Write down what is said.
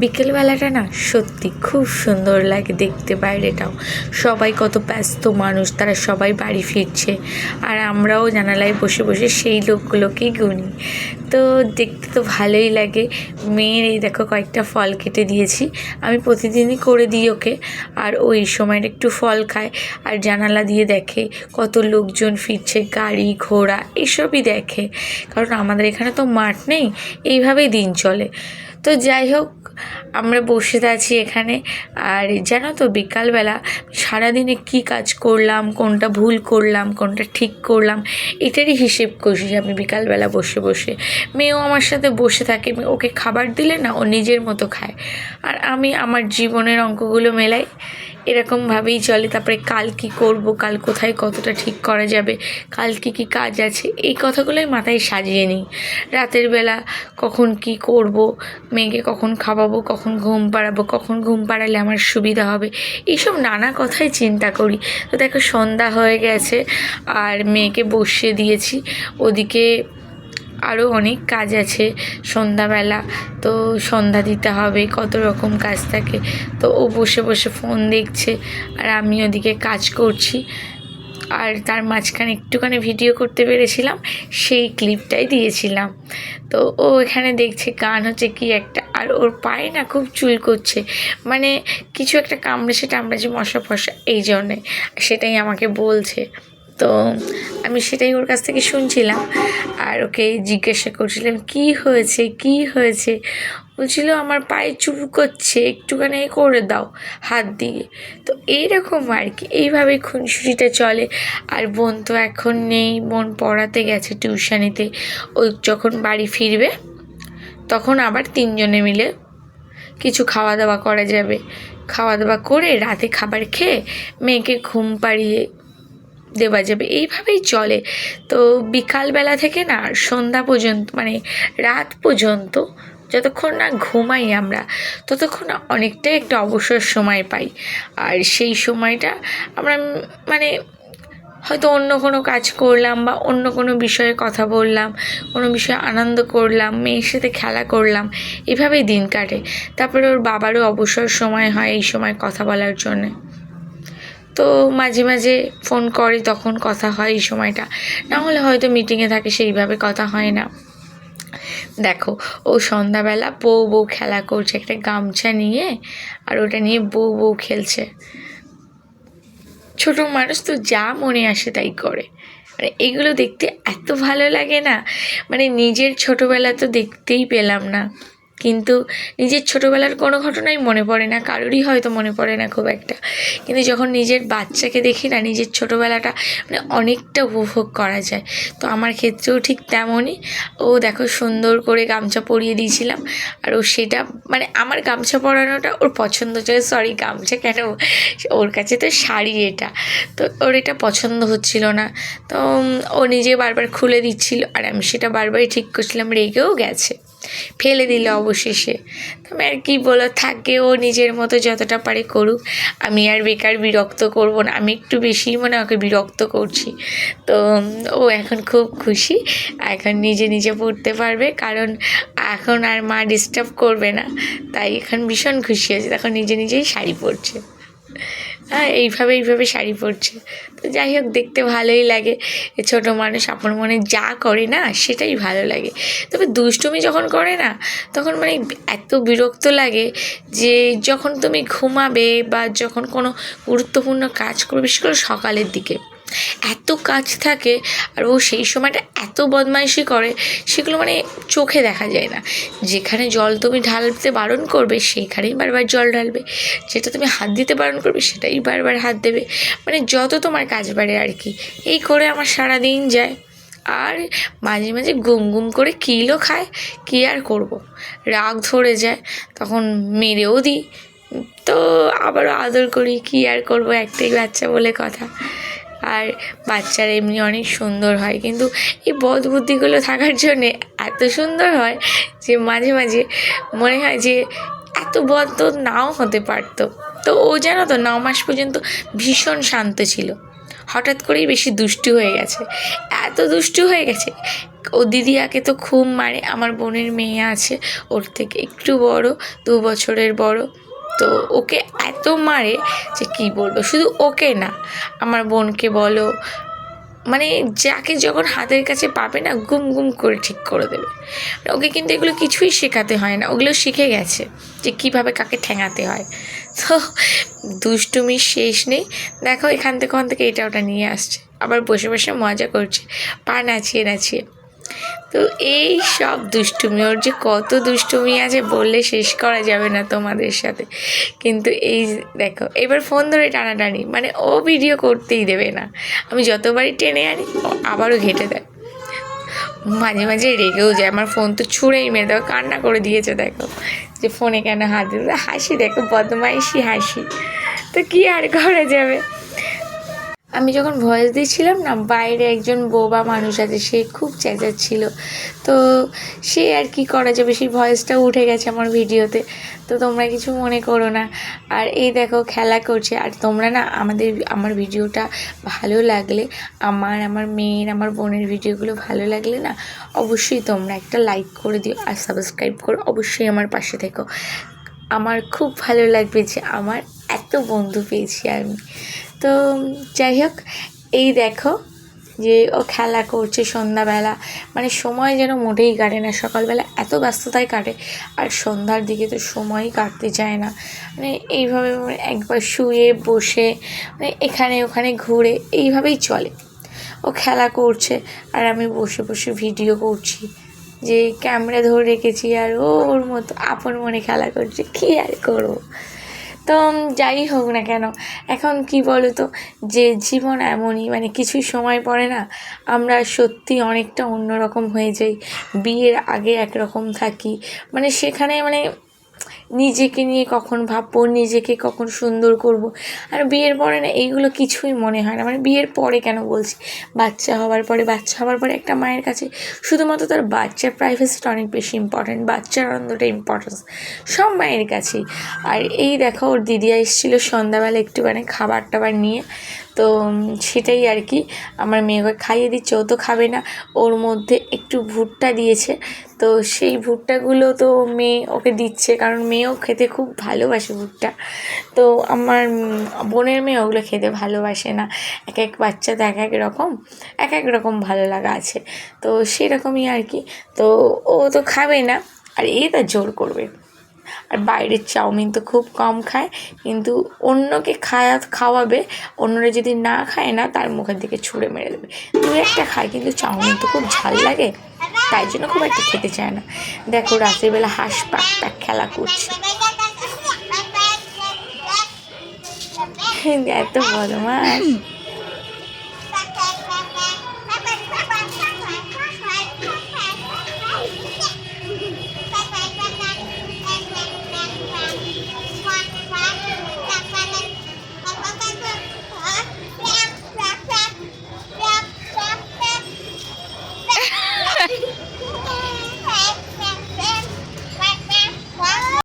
বিকেলবেলাটা না সত্যি খুব সুন্দর লাগে দেখতে বাইরেটাও। সবাই কত ব্যস্ত মানুষ, তারা সবাই বাড়ি ফিরছে। আর আমরাও জানালায় বসে বসে সেই লোকগুলোকেই গুনি। তো দেখতে তো ভালোই লাগে। মেয়ের এই দেখো কয়েকটা ফল কেটে দিয়েছি। আমি প্রতিদিনই করে দিই ওকে। আর ওই সময় একটু ফল খায় আর জানালা দিয়ে দেখে কত লোকজন ফিরছে, গাড়ি, ঘোড়া, এসবই দেখে। কারণ আমাদের এখানে তো মাঠ নেই, এইভাবেই দিন চলে। তো যাই হোক, আমরা বসে আছি এখানে। আর জানো তো, বিকালবেলা সারাদিনে কি কাজ করলাম, কোনটা ভুল করলাম, কোনটা ঠিক করলাম, এটারই হিসেব করছি আমি বিকালবেলা বসে বসে। মেয়েও আমার সাথে বসে থাকে, ওকে খাবার দিলে না ও নিজের মতো খায়। আর আমি আমার জীবনের অঙ্কগুলো মেলাই, এরকমভাবেই চলে। তারপরে কাল কি করব, কাল কোথায় কতটা ঠিক করা যাবে, কাল কি কি কাজ আছে, এই কথাগুলোই মাথায় সাজিয়ে নিই। রাতের বেলা কখন কি করব মেয়েকে কখন খাওয়াবো, কখন ঘুম পাড়াবো, কখন ঘুম পাড়ালে আমার সুবিধা হবে? এইসব নানা কথাই চিন্তা করি। তো দেখো, সন্ধ্যা হয়ে গেছে আর মেয়েকে বসিয়ে দিয়েছি। ওদিকে আরও অনেক কাজ আছে সন্ধ্যাবেলা। তো সন্ধ্যা দিতে হবে, কত রকম কাজ থাকে। তো ও বসে বসে ফোন দেখছে আর আমি ওদিকে কাজ করছি। আর তার মাঝখানে একটুখানি ভিডিও করতে পেরেছিলাম, সেই ক্লিপটাই দিয়েছিলাম। তো ও এখানে দেখছে গান হচ্ছে কি একটা, আর ওর পায়ে না খুব চুল করছে। মানে কিছু একটা কামড়েছে টামড়েছে মশা ফসা, এই জন্যে, সেটাই আমাকে বলছে। তো আমি সেটাই ওর কাছ থেকে শুনছিলাম আর ওকে জিজ্ঞাসা করছিলাম, কি হয়েছে? কি হয়েছে? বলছিল, আমার পায়ে চুপ করছে, একটুখানি করে দাও হাত দিয়ে। তো এইরকম আর কি এইভাবেই খুনসুটিটা চলে। আর বোন তো এখন নেই, বোন পড়াতে গেছে টিউশানিতে। ও যখন বাড়ি ফিরবে, তখন আবার তিনজনে মিলে কিছু খাওয়া দাওয়া করা যাবে। খাওয়া দাওয়া করে রাতে খাবার খেয়ে মেয়েকে ঘুম পাড়িয়ে দেওয়া যাবে। এইভাবেই চলে। তো বিকালবেলা থেকে না সন্ধ্যা পর্যন্ত মানে রাত পর্যন্ত যতক্ষণ না ঘুমাই আমরা, ততক্ষণ অনেকটাই একটা অবসর সময় পাই। আর সেই সময়টা আমরা মানে হয়তো অন্য কোনো কাজ করলাম বা অন্য কোনো বিষয়ে কথা বললাম, কোনো বিষয়ে আনন্দ করলাম, মেয়ের সাথে খেলা করলাম, এভাবেই দিন কাটে। তারপরে ওর বাবারও অবসর সময় হয় এই সময় কথা বলার জন্যে। তো মাঝে মাঝে ফোন করে, তখন কথা হয় এই সময়টা। না হলে হয়তো মিটিংয়ে থাকে, সেইভাবে কথা হয় না। দেখো, ও সন্ধ্যাবেলা বউ বউ খেলা করছে, একটা গামছা নিয়ে, আর ওটা নিয়ে বউ বউ খেলছে। ছোট মানুষ তো যা মনে আসে তাই করে। মানে এগুলো দেখতে এত ভালো লাগে না। মানে নিজের ছোটোবেলা তো দেখতেই পেলাম না। কিন্তু নিজের ছোটোবেলার কোনো ঘটনাই মনে পড়ে না, কারোরই হয়তো মনে পড়ে না খুব একটা। কিন্তু যখন নিজের বাচ্চাকে দেখি না, নিজের ছোটোবেলাটা মানে অনেকটা উপভোগ করা যায়। তো আমার ক্ষেত্রেও ঠিক তেমনই। ও দেখো সুন্দর করে গামছা পরিয়ে দিয়েছিলাম আর ও সেটা মানে আমার গামছা পরানোটা ওর পছন্দ ছিল। সরি গামছা কেন? ওর কাছে তো শাড়ি এটা। তো ওর এটা পছন্দ হচ্ছিল না। তো ও নিজে বারবার খুলে দিচ্ছিল আর আমি সেটা বারবারই ঠিক করছিলাম, রেগেও গেছে। ফেলে দিল অবশেষে। তবে আর কি বলো, থাকে ও নিজের মতো যতটা পারে করুক। আমি আর বেকার বিরক্ত করব না। আমি একটু বেশি মনে ওকে বিরক্ত করছি। তো ও এখন খুব খুশি। এখন নিজে নিজে পড়তে পারবে। কারণ এখন আর মা ডিস্টার্ব করবে না। তাই এখন ভীষণ খুশি আছে তখন নিজে নিজেই শাড়ি পরছে। হ্যাঁ এইভাবে এইভাবে শাড়ি পরছে। তো যাই হোক, দেখতে ভালোই লাগে। ছোট মানুষ আপন মনে যা করে না, সেটাই ভালো লাগে। তবে দুষ্টুমি যখন করে না, তখন মানে এত বিরক্ত লাগে যে যখন তুমি ঘুমাবে বা যখন কোনো গুরুত্বপূর্ণ কাজ করবে বিশেষ করে সকালের দিকে। এত কাজ থাকে আর ও সেই সময়টা এত বদমাইশি করে, সেগুলো মানে চোখে দেখা যায় না। যেখানে জল তুমি ঢালতে বারণ করবে সেইখানেই বারবার জল ঢালবে। যেটা তুমি হাত দিতে বারণ করবে, সেটাই বারবার হাত দেবে। মানে যত তোমার কাজ বাড়ে আর কি, এই করে আমার সারা দিন যায়। আর মাঝে মাঝে গুম গুম করে কিলও খায়, কী আর করব। রাগ ধরে যায়, তখন মেরেও দিই। তো আবারও আদর করি, কী আর করব একটাই বাচ্চা বলে কথা। আর বাচ্চারা এমনি অনেক সুন্দর হয়। কিন্তু এই বদ বুদ্ধিগুলো থাকার জন্যে এত সুন্দর হয় যে মাঝে মাঝে মনে হয় যে এত বদ তো নাও হতে পারতো। তো ও জানো তো ন মাস পর্যন্ত ভীষণ শান্ত ছিল। হঠাৎ করেই বেশি দুষ্টু হয়ে গেছে। এত দুষ্টু হয়ে গেছে, ও দিদিয়াকে তো খুব মারে। আমার বোনের মেয়ে আছে, ওর থেকে একটু বড়, দু বছরের বড়। তো ওকে এত মারে যে কী বলব? শুধু ওকে না, আমার বোনকে বলো মানে যাকে যখন হাতের কাছে পাবে না, গুম গুম করে ঠিক করে দেবে। ওকে কিন্তু এগুলো কিছুই শেখাতে হয় না, ওগুলো শিখে গেছে যে কীভাবে কাকে ঠেঙাতে হয়। তো দুষ্টুমির শেষ নেই। দেখো এখান থেকে ওখান থেকে এটা ওটা নিয়ে আসছে। আবার বসে বসে মজা করছে। পা নাচিয়ে নাচিয়ে। তো এই সব দুষ্টুমি, ওর যে কত দুষ্টুমি আছে বললে শেষ করা যাবে না তোমাদের সাথে। কিন্তু এই দেখো, এবার ফোন ধরে টানাটানি মানে ও ভিডিও করতেই দেবে না। আমি যতবারই টেনে আনি আবারও ঘেটে দেয়। মাঝে মাঝে রেগেও যায়, আমার ফোন তো ছুঁড়েই মেরে দেখো কান্না করে দিয়েছে, দেখো। যে ফোনে কেন হাত দিল, হাসি দেখো, বদমাইশি হাসি। তো কি আর করা যাবে? আমি যখন ভয়েস দিচ্ছিলাম না, বাইরে একজন বোবা মানুষ আছে, সে খুব চেঁচাচ্ছিল। তো সে আর কি করা যাবে? সেই ভয়েসটা উঠে গেছে আমার ভিডিওতে। তো তোমরা কিছু মনে করো না। আর এই দেখো, খেলা করছে। আর তোমরা না, আমাদের, আমার ভিডিওটা ভালো লাগলে, আমার আমার মেয়ের, আমার বোনের ভিডিওগুলো ভালো লাগলে না, অবশ্যই তোমরা একটা লাইক করে দিও। আর সাবস্ক্রাইব করো। অবশ্যই আমার পাশে থেকো। আমার খুব ভালো লাগবে যে আমার এত বন্ধু পেয়েছি আমি। তো যাই হোক, এই দেখো যে ও খেলা করছে সন্ধ্যাবেলা। মানে সময় যেন মোটেই কাটে না, সকালবেলা এত ব্যস্ততায় কাটে। আর সন্ধ্যার দিকে তো সময়ই কাটতে চায় না। মানে এইভাবে একবার শুয়ে বসে মানে এখানে ওখানে ঘুরে এইভাবেই চলে। ও খেলা করছে আর আমি বসে বসে ভিডিও করছি। যে ক্যামেরা ধরে রেখেছি আর ওর মতো আপন মনে খেলা করছে, কী আর করব? তো যাই হোক না কেন, এখন কি বলো তো যে জীবন এমনই মানে কিছুই সময় পড়ে না আমরা সত্যি অনেকটা অন্যরকম হয়ে যাই, বিয়ের আগে একরকম থাকি মানে সেখানে মানে নিজেকে নিয়ে কখন ভাববো, নিজেকে কখন সুন্দর করব। আর বিয়ের পরে না এইগুলো কিছুই মনে হয় না। মানে বিয়ের পরে কেন বলছি? বাচ্চা হওয়ার পরে, বাচ্চা হওয়ার পরে একটা মায়ের কাছে শুধুমাত্র তার বাচ্চার প্রাইভেসিটা অনেক বেশি ইম্পর্ট্যান্ট বাচ্চার আনন্দটা ইম্পর্টেন্স সব মায়ের কাছেই। আর এই দেখো, ওর দিদিয়া এসেছিল সন্ধ্যাবেলা একটুখানি খাবার টাবার নিয়ে। তো সেটাই আর কি। আমার মেয়েকে খাইয়ে দিচ্ছে, ও তো খাবে না। ওর মধ্যে একটু ভুট্টা দিয়েছে। তো সেই ভুট্টাগুলো তো মেয়ে ওকে দিচ্ছে, কারণ মেয়েও খেতে খুব ভালোবাসে ভুট্টা। তো আমার বোনের মেয়ে ওগুলো খেতে ভালোবাসে না। এক এক বাচ্চা তো এক এক রকম, এক এক রকম ভালো লাগা আছে। তো সেরকমই আর কি। তো ও তো খাবে না, আর এ তা জোর করবে। আর বাইরের চাউমিন তো খুব কম খায়, কিন্তু অন্যকে খায়া, খাওয়াবে, অন্যরা যদি না খায় না, তার মুখের দিকে ছুঁড়ে মেরে দেবে। দু একটা খায়, কিন্তু চাউমিন তো খুব ঝাল লাগে, তাই জন্য খুব একটা খেতে চায় না। দেখো, রাতের বেলা হাঁস পাক পাক খেলা করছে। এত বদমাস